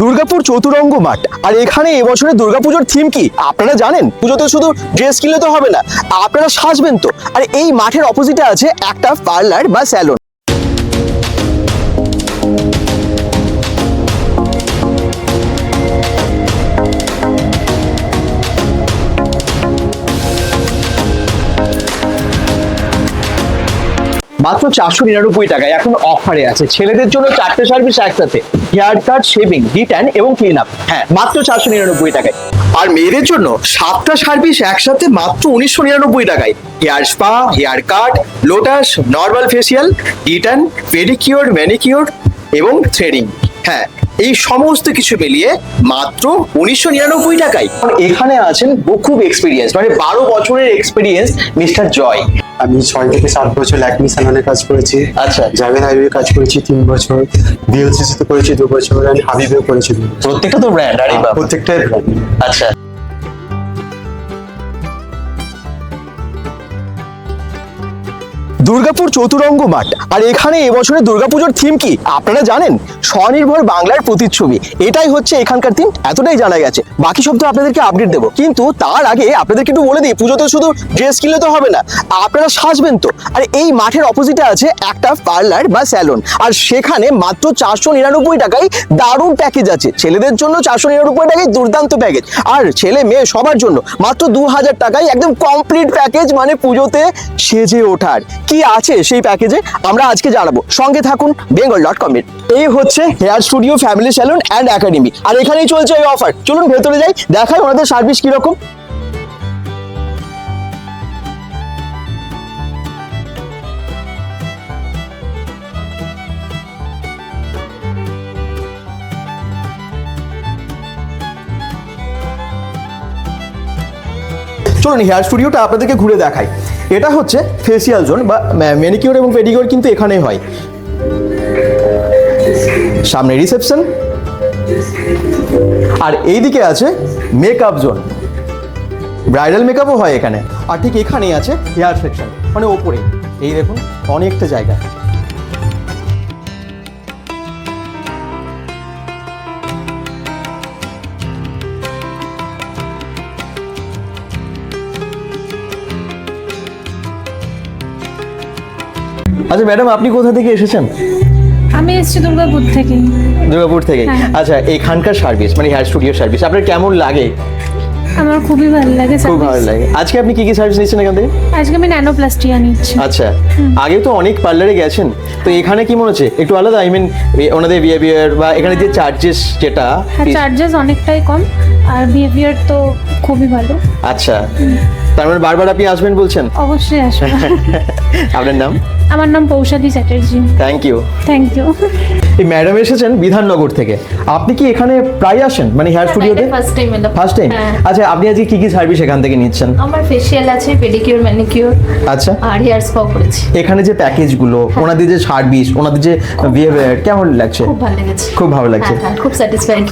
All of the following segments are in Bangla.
দুর্গাপুর চতুরঙ্গ মাঠ। আর এখানে এবছরে দুর্গাপুজোর থিম কি? আপনারা জানেন? পুজোতে শুধু ড্রেস কিনলে তো হবে না, আপনারা সাজবেন তো। আর এই মাঠের অপোজিটে আছে একটা পার্লার বা স্যালন মাত্র চারশো নিরানব্বই টাকায় এখন অফারে আছে। ছেলেদের জন্য চারটে সার্ভিস একসাথে। হেয়ার কাট শেভিং ডিট্যান এবং ক্লিন আপ হ্যাঁ মাত্র চারশো নিরানব্বই টাকায়। আর মেয়েদের জন্য সাতটা সার্ভিস একসাথে মাত্র উনিশশো নিরানব্বই টাকায়। Hair spa hair cut Lotus normal facial detan pedicure manicure এবং থ্রেডিং হ্যাঁ এই সমস্ত কিছু মিলিয়ে মাত্র উনিশশো নিরানব্বই টাকায়। এখানে আছেন খুব এক্সপিরিয়েন্স মানে বারো বছরের এক্সপিরিয়েন্স মিস্টার জয়। আমি ছয় থেকে সাত বছর ল্যাকমি সালানে কাজ করেছি। আচ্ছা। জাভেদ হাবিবে কাজ করেছি তিন বছর। বিএলসিসি তে করেছি দু বছর। আমি হাবিবেও করেছি প্রত্যেকটা তো ব্র্যান্ড আরে বাবা। প্রত্যেকটাই ব্র্যান্ড আচ্ছা। দুর্গাপুর চতুরঙ্গ মাঠ। আর এখানে এবছরে দুর্গাপুজোর থিম কি? আপনারা জানেন? স্বনির্ভর বাংলার প্রতিচ্ছবি। এটাই হচ্ছে এখানকার থিম এতটাই জানা গেছে। বাকি সব তো আপনাদেরকে আপডেট দেবো। কিন্তু তার আগে আপনাদেরকে একটু বলে দিই পুজোতে শুধু ড্রেস কিনলে তো হবে না। আপনারা সাজবেন তো। আর এই মাঠের অপোজিটে আছে একটা পার্লার বা স্যালন আর সেখানে মাত্র চারশো নিরানব্বই টাকায় দারুণ প্যাকেজ আছে। ছেলেদের জন্য চারশো নিরানব্বই টাকায় দুর্দান্ত প্যাকেজ আর ছেলে মেয়ে সবার জন্য মাত্র দু হাজার টাকায় একদম কমপ্লিট প্যাকেজ মানে পুজোতে সেজে ওঠার। কি আছে সেই প্যাকেজে আমরা আজকে জানাব। সঙ্গে থাকুন বেঙ্গল ডট কমের এই হচ্ছে hair studio family salon and academy আর এখানেই চলছে এই অফার চলুন ভেতরে যাই, দেখাই ওনাদের সার্ভিস কীরকম। চলুন হেয়ার স্টুডিওটা আপনাদেরকে ঘুরে দেখাই। এটা হচ্ছে ফেসিয়াল জোন বা ম্যানিকিওর এবং পেডিকিউর কিন্তু এখানেই হয়। সামনে রিসেপশন আর এইদিকে আছে মেকআপ জোন ব্রাইডাল মেকআপও হয় এখানে। আর ঠিক এখানেই আছে হেয়ার সেকশন মানে ওপরে এই দেখুন, অনেকটা জায়গা। আচ্ছা ম্যাডাম আপনি কোথা থেকে এসেছেন? আমি এসেছি দুর্গাপুর থেকে। দুর্গাপুর থেকে? হ্যাঁ। আচ্ছা এখানকার সার্ভিস মানে হেয়ার স্টুডিও সার্ভিস আপনার কেমন লাগে? আমার খুবই ভালো লাগে খুব ভালো লাগে। আজকে আপনি কি কি সার্ভিস নিচ্ছেন এখান থেকে? আজকে আমি ন্যানো প্লাস্টিয়া নিচ্ছি। আচ্ছা আগে তো অনেক পার্লারে গেছেন তো এখানে কি মনে হচ্ছে? একটু আলাদা আই মিন ওনাদের বিহেভিয়ার বা এখানে যে চার্জেস যেটা হ্যাঁ চার্জেস অনেকটাই কম আর বিহেভিয়ার তো খুবই ভালো। আচ্ছা। তার মানে বারবার আপনি আসবেন বলছেন? অবশ্যই আসবে। আপনার নাম? আমার নাম Poushadi Chatterjee. Thank you thank you এই ম্যাডাম এসেছেন বিধাননগর থেকে। আপনি কি এখানে প্রায় আসেন? মানে হেয়ার স্টুডিওতে ফার্স্ট টাইম এলাম। ফার্স্ট টাইম হ্যাঁ। আচ্ছা আপনি আজকে কি কি সার্ভিস এখান থেকে নিচ্ছেন? আমার ফেসিয়াল আছে পেডিকিউর ম্যানিকিউর আচ্ছা। আর হেয়ার স্পা করেছি। এখানে যে প্যাকেজগুলো ওনাদের যে সার্ভিস ওনাদের যে বিহেভিয়ার কেমন লাগছে? খুব ভালো লেগেছে। খুব ভালো লাগছে। হ্যাঁ, হ্যাঁ, খুব স্যাটিসফাইড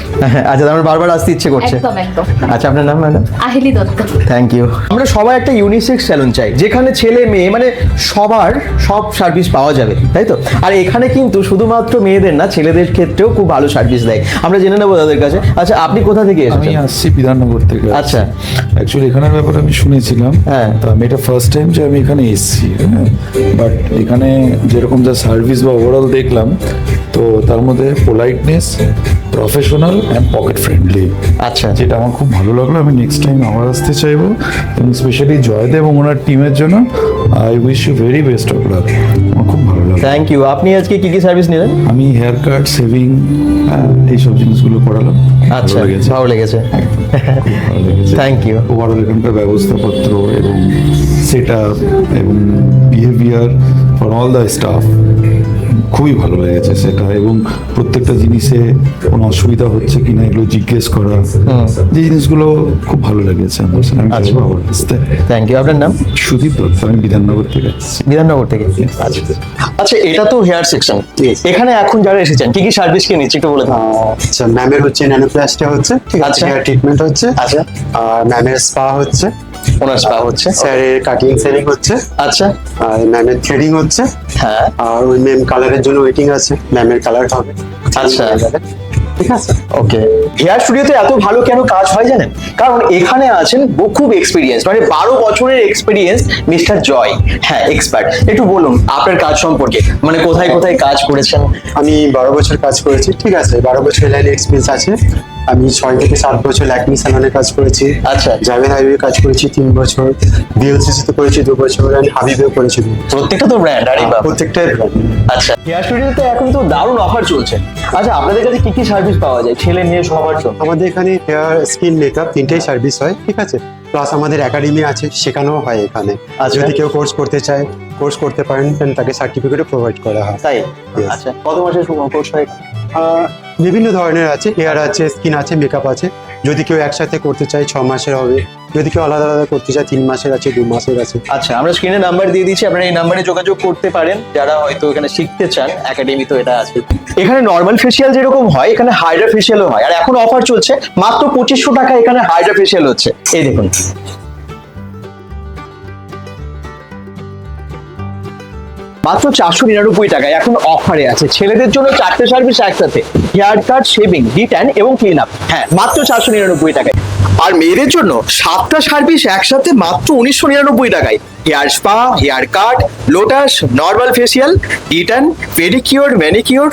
আচ্ছা আমার বারবার আসতে ইচ্ছে করছে। একদম একদম। আচ্ছা আপনার নাম madam? Aheli Dutta. Thank you আমরা সবাই একটা ইউনিসেক্স স্যালন চাই যেখানে ছেলে মেয়ে মানে সবার সব সার্ভিস পাওয়া যাবে তাই তো? আর এখানে কিন্তু শুধুমাত্র মেয়েদের না ছেলেদের ক্ষেত্রেও খুব ভালো সার্ভিস দেয়। আমরা জেনে নেব তাদের কাছে। আচ্ছা আপনি কোথা থেকে আমি আসছি বিধাননগর থেকে। আচ্ছা। অ্যাকচুয়ালি এখানের ব্যাপারে আমি শুনেছিলাম। হ্যাঁ। তো আমি এটা ফার্স্ট টাইম যে আমি এখানে এসেছি বাট এখানে যেরকম যা সার্ভিস বা ওভারঅল দেখলাম তো তার মধ্যে politeness professional and pocket friendly আচ্ছা। যেটা আমার খুব ভালো লাগল। আমি নেক্সট টাইম আবার আসতে চাইব। এবং স্পেশালি জয়দেব এবং ওনার টিমের জন্য। I wish you very best of luck আমার খুব ভালো লাগল। থ্যাংক ইউ আপনি আজকে কি কি সার্ভিস নিলেন? আমি হেয়ার কাট সেভিং এইসব জিনিসগুলো করালাম। আচ্ছা ভালো লেগেছে। ভালো লেগেছে। থ্যাংক ইউ ওভারঅল এখানকার ব্যবস্থাপত্র এবং সেট আপ এবং behaviour for all the staff খুবই ভালো লেগেছে সেটা এবং প্রত্যেকটা জিনিসে কোনো অসুবিধা হচ্ছে কিনা এগুলো জিজ্ঞেস করা যে জিনিসগুলো খুব ভালো লেগেছে আমার আমি আচ্ছা। চাইব থ্যাংক ইউ আপনার নাম? সুদীপ দত্ত আমি বিধাননগর থেকে বিধাননগর থেকে। আচ্ছা। আচ্ছা এটা তো হেয়ার সেকশন এখানে এখন যারা এসেছেন কি কি সার্ভিস কে নিচ্ছে একটু বলে দিন আচ্ছা ম্যামের হচ্ছে ন্যানোপ্লাস্টিয়া হচ্ছে ঠিক আছে। হেয়ার ট্রিটমেন্ট হচ্ছে। আচ্ছা। আর ম্যামের স্পা হচ্ছে। ওনার স্পা হচ্ছে। স্যারের কাটিং সেলিং হচ্ছে। আচ্ছা। আর ম্যামের থ্রেডিং হচ্ছে। হ্যাঁ। আর ওই ম্যাম কালারের জন্য ওয়েটিং আছে। ম্যামের কালার হবে। আচ্ছা। ঠিক আছে? ওকে হেয়ার স্টুডিওতে এত ভালো কেন কাজ হয় জানেন? কারণ এখানে আছেন খুব এক্সপিরিয়েন্স মানে বারো বছরের এক্সপিরিয়েন্স মিস্টার জয় হ্যাঁ এক্সপার্ট একটু বলুন আপনার কাজ সম্পর্কে। মানে কোথায় কোথায় কাজ করেছেন? আমি বারো বছর কাজ করেছি। ঠিক আছে বারো বছর লাইনে এক্সপিরিয়েন্স আছে। আমি ছয় থেকে সাত বছর ল্যাকমি স্যালনে কাজ করেছি। আচ্ছা। জাভেদ হাবিবে কাজ করেছি তিন বছর। বিএলসিসি তে করেছি দু বছর আমি হাবিবেও করেছি প্রত্যেকটা তো ব্র্যান্ড আরে বাবা। প্রত্যেকটাই brand। আচ্ছা। হেয়ার স্টুডিওতে এখন তো দারুণ অফার চলছে। আচ্ছা আপনাদের কাছে কি কি সার্ভিস পাওয়া যায়? ছেলে মেয়ে সবার জন্য। আমাদের এখানে হেয়ার স্কিন মেকআপ তিনটেই সার্ভিস হয় ঠিক আছে? প্লাস আমাদের একাডেমি আছে শেখানোও হয় এখানে। আর যদি কেউ কোর্স করতে চায় কোর্স করতে পারেন তাকে সার্টিফিকেটও প্রোভাইড করা হয়। তাই? আচ্ছা কত মাসের কোর্স হয়? আহ, বিভিন্ন ধরনের আছে হেয়ার আছে স্কিন আছে মেকআপ আছে। যদি কেউ একসাথে করতে চায়, ছ মাসের হবে। যদি কেউ আলাদা আলাদা করতে চায়, তিন মাসের আছে, দু মাসের আছে। আচ্ছা আমরা স্ক্রিনে নাম্বার দিয়ে দিচ্ছি, আপনারা এই নাম্বারে যোগাযোগ করতে পারেন। যারা হয়তো এখানে শিখতে চান একাডেমি তো এটা আছে। এখানে নর্মাল ফেসিয়াল যেরকম হয়, এখানে হাইড্রা ফেসিয়ালও হয়। আর এখন অফার চলছে, মাত্র পঁচিশশো টাকা এখানে হাইড্রা ফেসিয়াল হচ্ছে। এই দেখুন। মাত্র চারশো নিরানব্বই টাকায় এখন অফারে আছে। ছেলেদের জন্য চারটে সার্ভিস একসাথে। হেয়ার কাট শেভিং ডিট্যান এবং ক্লিন আপ হ্যাঁ মাত্র চারশো নিরানব্বই টাকায়। আর মেয়েদের জন্য সাতটা সার্ভিস একসাথে মাত্র উনিশশো নিরানব্বই টাকায়। Hair spa hair cut lotus normal facial detan pedicure manicure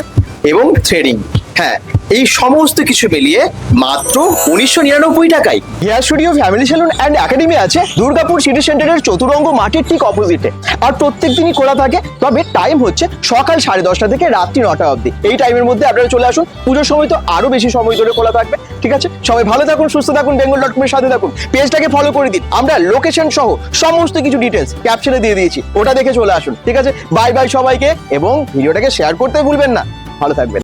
এবং থ্রেডিং হ্যাঁ এই সমস্ত কিছু মিলিয়ে মাত্র উনিশশো নিরানব্বই টাকায়। Hair studio family salon and academy আছে দুর্গাপুর সিটি সেন্টারের চতুরঙ্গ মাঠের ঠিক অপোজিটে আর প্রত্যেক দিনই খোলা থাকে, তবে টাইম হচ্ছে সকাল সাড়ে দশটা থেকে রাত্রি নটা অবধি। এই টাইমের মধ্যে আপনারা চলে আসুন, পুজোর সময় তো আরও বেশি সময় ধরে খোলা থাকবে, ঠিক আছে? সবাই ভালো থাকুন, সুস্থ থাকুন বেঙ্গল ডট কমের সাথে থাকুন। পেজটাকে ফলো করে দিন। আমরা লোকেশন সহ সমস্ত কিছু ডিটেলস ক্যাপশনে দিয়ে দিয়েছি, ওটা দেখে চলে আসুন, ঠিক আছে? বাই বাই সবাইকে, এবং ভিডিওটাকে শেয়ার করতে ভুলবেন না। ভালো থাকবেন।